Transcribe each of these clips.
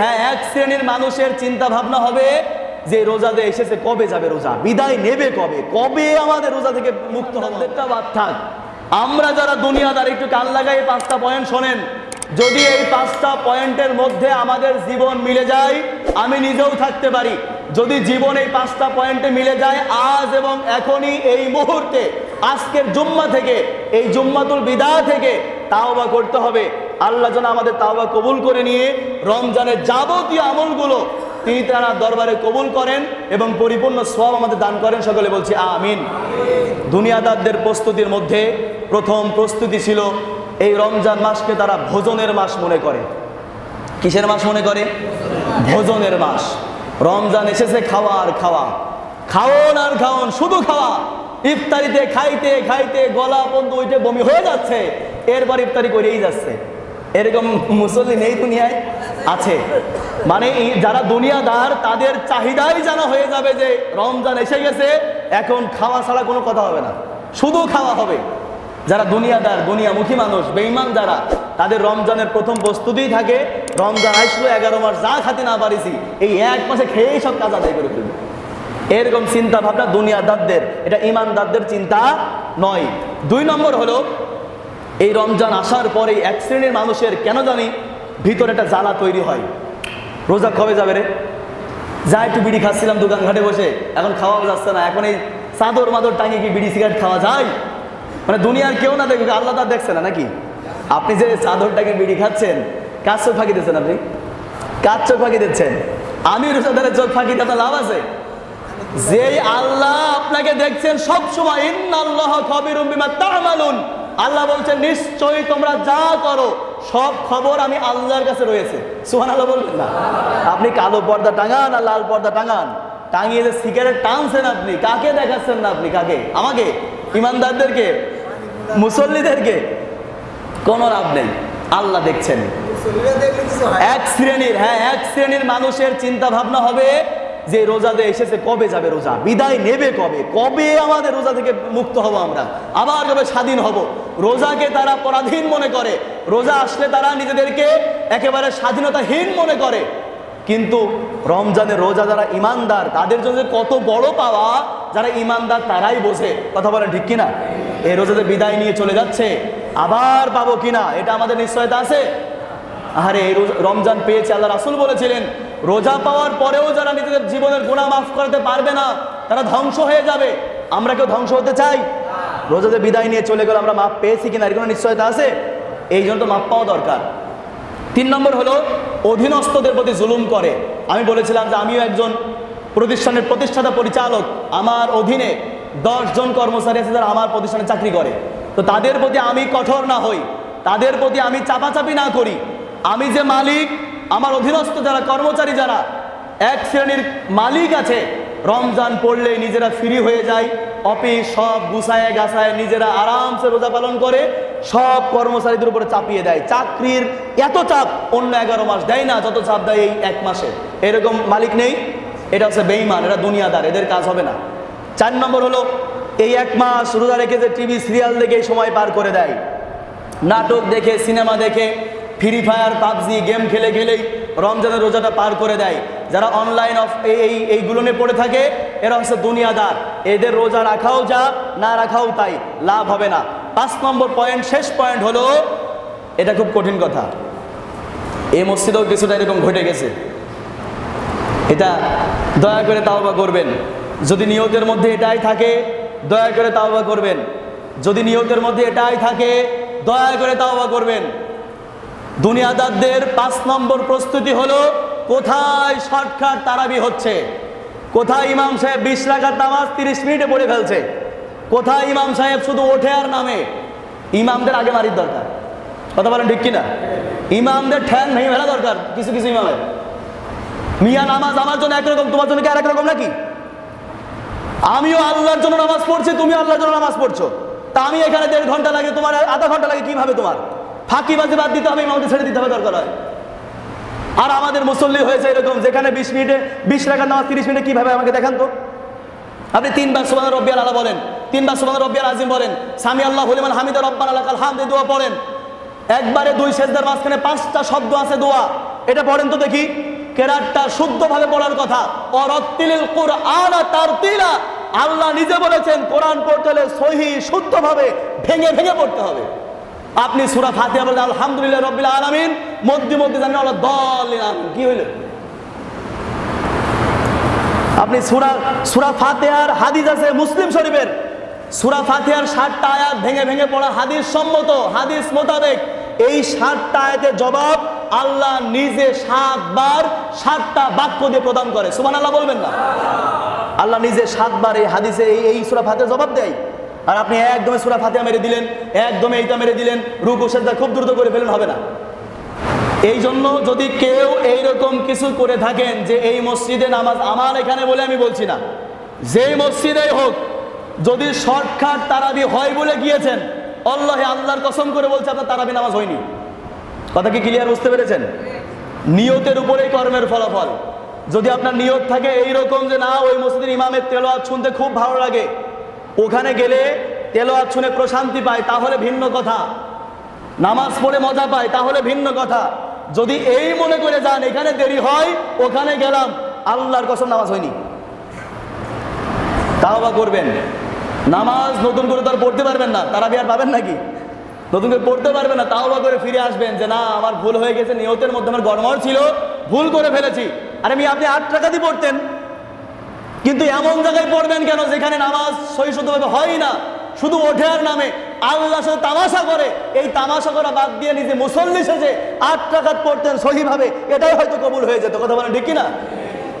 হ্যাঁ এক শ্রেণির মানুষের চিন্তা ভাবনা হবে যে রোজাতে এসেছে, কবে যাবে রোজা? বিদায় নেবে কবে? কবে আমাদের রোজা থেকে মুক্ত হবে? আমরা যারা দুনিয়াদার, একটু কান লাগাই পাঁচটা পয়েন্ট শোনেন। যদি এই পাঁচটা পয়েন্টের মধ্যে আমাদের জীবন মিলে যায়, আমি নিজেও থাকতে পারি। যদি জীবন এই পাঁচটা পয়েন্টে মিলে যায়, আজ এবং এখনই, এই মুহূর্তে, আজকের জুম্মা থেকে, এই জুম্মাতুল বিদা থেকে তাও বা করতে হবে। আল্লাহ যেন আমাদের তাওবা কবুল করে নিয়ে রমজানের যাবতীয় আমলগুলো তিনি তার দরবারে কবুল করেন এবং পরিপূর্ণ সব আমাদের দান করেন। সকলে বলছি, আমিন। দুনিয়াদারদের প্রস্তুতির মধ্যে প্রথম প্রস্তুতি ছিল এই রমজান মাসকে তারা ভোজনের মাস মনে করে। কিসের মাস মনে করে? ভোজনের মাস। রমজান এসেছে খাওয়া আর খাওয়া। খাওন আর খাওন, শুধু খাওয়া। ইফতারিতে খাইতে খাইতে গলা পর্যন্ত ওইটা বমি হয়ে যাচ্ছে। এরপর ইফতারি করেই যাচ্ছে। এরকম মুসল্লি নেই দুনিয়ায়, আছে। মানে যারা দুনিয়াদার, তাদের চাহিদাই যেন হয়ে যাবে যে রমজান এসে গেছে, এখন খাওয়া ছাড়া কোনো কথা হবে না। শুধু খাওয়া হবে। যারা দুনিয়াদার, দুনিয়ামুখী মানুষ, বেঈমান যারা, তাদের রমজানের প্রথম প্রস্তুতিই থাকে, রমজান আসলো, এগারো মাস যা খাতে না পারিছি, এই এক মাসে খেয়েই সব কাজ আদায় করে ফেলবে। এরকম চিন্তা ভাবনা দুনিয়াদারদের, এটা ইমানদারদের চিন্তা নয়। দুই নম্বর হলো এই রমজান আসার পরে এক শ্রেণির মানুষের কেন জানি ভিতরে একটা জ্বালা তৈরি হয়। রোজা কবে যাবে রে? যা একটু বিড়ি খাচ্ছিলাম দোকান ঘাটে বসে, এখন খাওয়া যাচ্ছে না। এখন এই চাদর মাদর টাঙিয়ে কি বিড়ি সিগারেট খাওয়া যায়? মানে দুনিয়ার কেউ না দেখবে আল্লাহ তার দেখছে না নাকি? আপনি যে চাদরটাকে বিড়ি খাচ্ছেন, কার চোখ ফাঁকি দিচ্ছেন আপনি? কার চোখ ফাঁকি দিচ্ছেন? আমি রোজাদারের চোখ ফাঁকি দিতে লাভ আছে। যে আল্লাহ আপনাকে দেখছেন সব সময় ইন্নাল্লাহ খবিরুম বিমা তা'মালুন। আল্লাহ বলছেন নিশ্চয়ই তোমরা যা করো সব খবর আমি আল্লাহর কাছে রয়েছে। সুবহানাল্লাহ বলবেন না। আপনি কালো পর্দা টাঙান আর লাল পর্দা টাঙান। টাঙিয়ে যে সিগারেট টানছেন আপনি কাকে দেখাচ্ছেন না আপনি কাকে? আমাকে? ইমানদারদেরকে? মুসল্লিদেরকে? কোনো লাভ নেই। আল্লাহ দেখছেন। এক শ্রেণির হ্যাঁ এক শ্রেণির মানুষের চিন্তা ভাবনা হবে যে রোজাতে এসেছে, কবে যাবে রোজা? বিদায় নেবে কবে? কবে আমাদের রোজা থেকে মুক্ত হব আমরা? আবার কবে স্বাধীন হব? রোজাকে তারা পরাধীন মনে করে। রোজা আসলে তারা নিজেদেরকে একেবারে স্বাধীনতাহীন মনে করে। কিন্তু রমজানের রোজা যারা ইমানদার, তাদের জন্য কত বড় পাওয়া, যারা ইমানদার তারাই বোঝে। কথা বলেন ঠিক কিনা? এই রোজাতে বিদায় নিয়ে চলে যাচ্ছে। আবার পাবো কিনা? এটা আমাদের নিশ্চয়তা আছে? আরে এই রমজান পেয়েছে আল্লাহ রাসুল বলেছিলেন রোজা পাওয়ার পরেও যারা নিজেদের জীবনের গুণা মাফ করতে পারবে না, তারা ধ্বংস হয়ে যাবে। আমরা কেউ ধ্বংস হতে চাই? রোজাতে বিদায় নিয়ে চলে গেলে, আমরা মাপ পেয়েছি কিনা? এর কোনো নিশ্চয়তা আছে? এই জন্য তো মাপ পাওয়া দরকার। তিন নম্বর হলো, অধীনস্থদের প্রতি জুলুম করে। আমি বলেছিলাম যে আমিও একজন প্রতিষ্ঠানের প্রতিষ্ঠাতা পরিচালক। আমার অধীনে জন কর্মচারী আছে যারা আমার প্রতিষ্ঠানে চাকরি করে। তো তাদের প্রতি আমি কঠোর না হই। তাদের প্রতি আমি চাপাচাপি না করি। আমি যে মালিক আমার অধীনস্থ যারা কর্মচারী যারা, এক শ্রেণির মালিক আছে, রমজান পড়লেই নিজেরা ফ্রি হয়ে যায়, অফিস সব গুছায় গাছায় নিজেরা আরামসে রোজা পালন করে, সব কর্মচারীদের উপরে চাপিয়ে দেয়। চাকরির এত চাপ, অন্য এগারো মাস দেয় না, যত চাপ দেয় এই এক মাসে। এরকম মালিক নেই, এটা হচ্ছে বেইমান এটা দুনিয়াদার, এদের কাজ হবে না। চার নম্বর হলো, এই এক মাস রোজা রেখে যে টিভি সিরিয়াল দেখে সময় পার করে দেয়। নাটক দেখে সিনেমা দেখে ফ্রি ফায়ার পাবজি, গেম খেলে খেলেই রমজানের রোজাটা পার করে দেয়। যারা অনলাইন অফ এই এই, এইগুলো নিয়ে পড়ে থাকে, এরা হচ্ছে দুনিয়াদার। এদের রোজা রাখাও যা, না রাখাও তাই। লাভ হবে না। পাঁচ নম্বর পয়েন্ট শেষ পয়েন্ট হলো, এটা খুব কঠিন কথা। এই মসজিদেও কিছুটা এরকম ঘটে গেছে। এটা দয়া করে তাওবা করবেন। যদি নিয়তের মধ্যে এটাই থাকে, দয়া করে তাওবা করবেন। যদি নিয়তের মধ্যে এটাই থাকে, দয়া করে তাওবা করবেন। দুনিয়াদারদের পাঁচ নম্বর প্রস্তুতি হলো, কোথায় শর্টকাট তারাবি হচ্ছে? কোথায় ইমাম সাহেব বিশ রাখার নামাজ তিরিশ মিনিটে পড়ে ফেলছে? কোথায় ইমাম সাহেব শুধু ওঠে আর নামে? ইমামদের আগে মারির দরকার। কথা বলেন ঠিক কিনা? ইমামদের ঠ্যাং ভেঙে ফেলা দরকার, কিছু কিছু ইমামের। মিয়া, নামাজ আমার জন্য একরকম, তোমার জন্য কি আর একরকম নাকি? আমিও আল্লাহর জন্য নামাজ পড়ছি তুমি আল্লাহর জন্য নামাজ পড়ছো। তা আমি এখানে দেড় ঘণ্টা লাগে, তোমার আধা ঘণ্টা লাগে, কীভাবে তোমার? ফাঁকিবাজি বাদ দিতে হবে ইমামকে ছেড়ে দিতে হবে, দরকার হয়। আর আমাদের মুসল্লি হয়েছে এরকম, যেখানে বিশ মিনিটে, বিশ টাকার নামাজ, তিরিশ মিনিটে কীভাবে আমাকে দেখান তো? আপনি তিনবার সুবান রব্বিয়াল আলা বলেন, তিনবার সুবান রব্বিয়াল আজিম বলেন, সামি আল্লাহ হলিমান হামিদ রব্বান আল্লাহ হামদে দোয়া পড়েন। একবারে দুই সেজদার মাঝখানে পাঁচটা শব্দ আছে দোয়া। এটা পড়েন তো দেখি। কেরাতটা শুদ্ধভাবে পড়ার কথা। অরত্তিলিল কোরআন তার তিলা আল্লাহ নিজে বলেছেন, কোরআন পড়তে হলে সহি, শুদ্ধভাবে, ভেঙে ভেঙে পড়তে হবে। আপনি সুরা ফাতিহা বলেন আলহামদুলিল্লাহ রব্বিল আলামিন, মধ্যে মধ্যে জানেন আল্লাহ দল কি হইল? আপনি সুরা সুরা ফাতিহার হাদিস আছে মুসলিম শরীফের। সুরা ফাতিহার ষাটটা আয়াত ভেঙে ভেঙে পড়া হাদিস সম্মত, হাদিস মোতাবেক। এই ষাটটা আয়াতের জবাব আল্লাহ নিজে সাতবার, সাতটা বাক্য দিয়ে প্রদান করে। সুমান আল্লাহ বলবেন না। আল্লাহ নিজে সাতবার এই হাদিসে এই এই সুরা ফাতিহার জবাব দেয়। আর আপনি একদমে সুরা ফাতিহা মেরে দিলেন একদমে এইটা মেরে দিলেন, রুকু সেজদা খুব দ্রুত করে ফেলেন, হবে না। এই জন্য যদি কেউ এইরকম কিছু করে থাকেন যে এই মসজিদে নামাজ আমার এখানে বলে আমি বলছি না। যেই মসজিদেই হোক, যদি শর্টকাট তারাবি হয় বলে গিয়েছেন, আল্লাহ আল্লাহর কসম করে বলছে, আপনার তারাবি নামাজ হয়নি। কথা কি ক্লিয়ার বুঝতে পেরেছেন? নিয়তের উপরেই কর্মের ফলাফল। যদি আপনার নিয়ত থাকে এইরকম যে না, ওই মসজিদের ইমামের তেলোয়াত শুনতে খুব ভালো লাগে ওখানে গেলে তেলোয়াত শুনে প্রশান্তি পায়, তাহলে ভিন্ন কথা। নামাজ পড়ে মজা পায়, তাহলে ভিন্ন কথা। যদি এই মনে করে যান, এখানে দেরি হয়, ওখানে গেলাম, আল্লাহর কসম নামাজ হয়নি। তাও বা করবেন। নামাজ নতুন করে তো আর পড়তে পারবেন না তারা আর পাবেন নাকি? নতুন করে পড়তে পারবেন না তাও বা করে ফিরে আসবেন যে, না, আমার ভুল হয়ে গেছে, নিয়তের মধ্যে আমার গড়মড় ছিল, ভুল করে ফেলেছি। আরে আমি আপনি আট টাকা দিয়ে পড়তেন। কিন্তু এমন জায়গায় পড়বেন কেন যেখানে নামাজ সহিষ্ণুভাবে হয় না? শুধু ওঠের নামে। আল্লাহ সাথে তামাশা করে। এই তামাশা করা বাদ দিয়ে নিজে মুসল্লি সেজে আট টাকাত পড়তেন সহিভাবে। এটাই হয়তো কবুল হয়ে যেত। কথা বলেন ঠিক কিনা?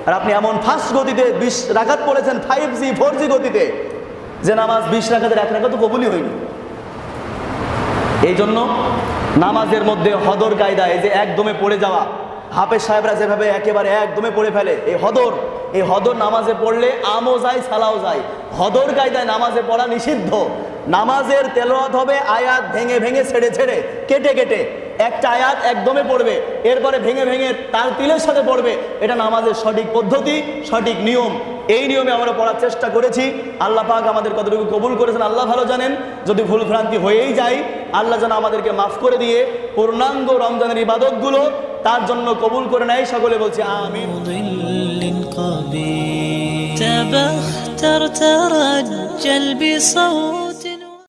আর আপনি এমন ফাস্ট গতিতে বিশ রাখাত পড়েছেন ফাইভ জি ফোর জি গতিতে, যে নামাজ বিশ রাখাতের এক রাখাত কবুলই হয়নি। এই জন্য নামাজের মধ্যে হদর কায়দা এই যে একদমে পড়ে যাওয়া হাফেজ সাহেবরা যেভাবে একেবারে একদমে পড়ে ফেলে, এই হদর এই হদর নামাজে পড়লে আমও যায়, সালাও যায়। হদর কায়দায় নামাজে পড়া নিষিদ্ধ। নামাজের তেলোয়াত হবে আয়াত ভেঙে ভেঙে ছেড়ে ছেড়ে, কেটে কেটে। একটা আয়াত একদমে পড়বে, এরপরে ভেঙে ভেঙে তার তিলের সাথে পড়বে। এটা নামাজের সঠিক পদ্ধতি, সঠিক নিয়ম। এই নিয়মে আমরা পড়ার চেষ্টা করেছি। আল্লাহ পাক আমাদের কতটুকু কবুল করেছেন আল্লাহ ভালো জানেন। যদি ভুল ভ্রান্তি হয়েই যায়, আল্লাহ যেন আমাদেরকে মাফ করে দিয়ে পূর্ণাঙ্গ রমজানের ইবাদতগুলো তার জন্য কবুল করে নেয় সকলে বলছি আমিন ظل قبيل تبختر ترجل بصوت